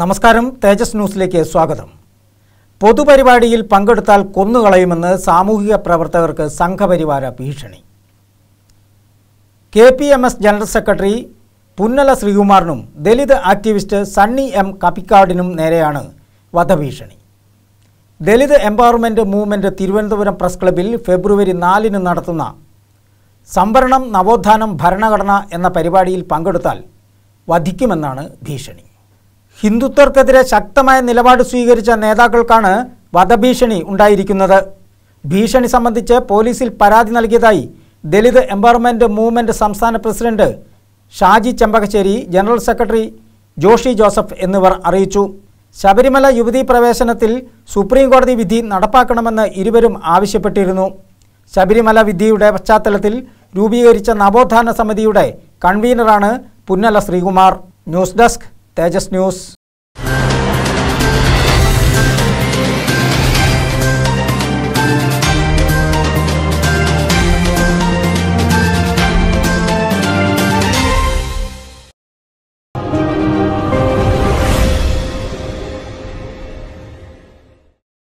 നമസ്കാരം തേജസ് ന്യൂസിലേക്ക് സ്വാഗതം. പൊതുപരിപാടിയിൽ പങ്കെടുത്താൽ കൊന്നുകളയുമെന്ന് സാമൂഹിക പ്രവർത്തകർക്ക് സംഘപരിവാര ഭീഷണി. K P M S general secretary Punnala ശ്രീകുമാറിനും Dalit activist Sunny M കപ്പിക്കാടിനും നേരെയാണ് വധഭീഷണി. Dalit empowerment movement Thiruvananthapuram press ക്ലബ്ബിൽ ഫെബ്രുവരി നാലിന് നടത്തുന്ന സംവരണം നവോത്ഥാനം ഭരണഘടന എന്ന പരിപാടിയിൽ പങ്കെടുത്താൽ വധിക്കുമെന്നാണ് ഭീഷണി. ഹിന്ദുത്വർക്കെതിരെ ശക്തമായ നിലപാട് സ്വീകരിച്ച നേതാക്കൾക്കാണ് വധഭീഷണി ഉണ്ടായിരിക്കുന്നത്. ഭീഷണി സംബന്ധിച്ച് പോലീസിൽ പരാതി നൽകിയതായി ദലിത് എംപവർമെന്റ് മൂവ്മെന്റ് സംസ്ഥാന president Shaji Chembakassery general secretary Joshi Joseph എന്നിവർ അറിയിച്ചു. ശബരിമല യുവതീ പ്രവേശനത്തിൽ സുപ്രീംകോടതി വിധി നടപ്പാക്കണമെന്ന് ഇരുവരും ആവശ്യപ്പെട്ടിരുന്നു. ശബരിമല വിധിയുടെ പശ്ചാത്തലത്തിൽ രൂപീകരിച്ച നവോത്ഥാന സമിതിയുടെ കൺവീനറാണ് Punnala Sreekumar. News desk Thejas news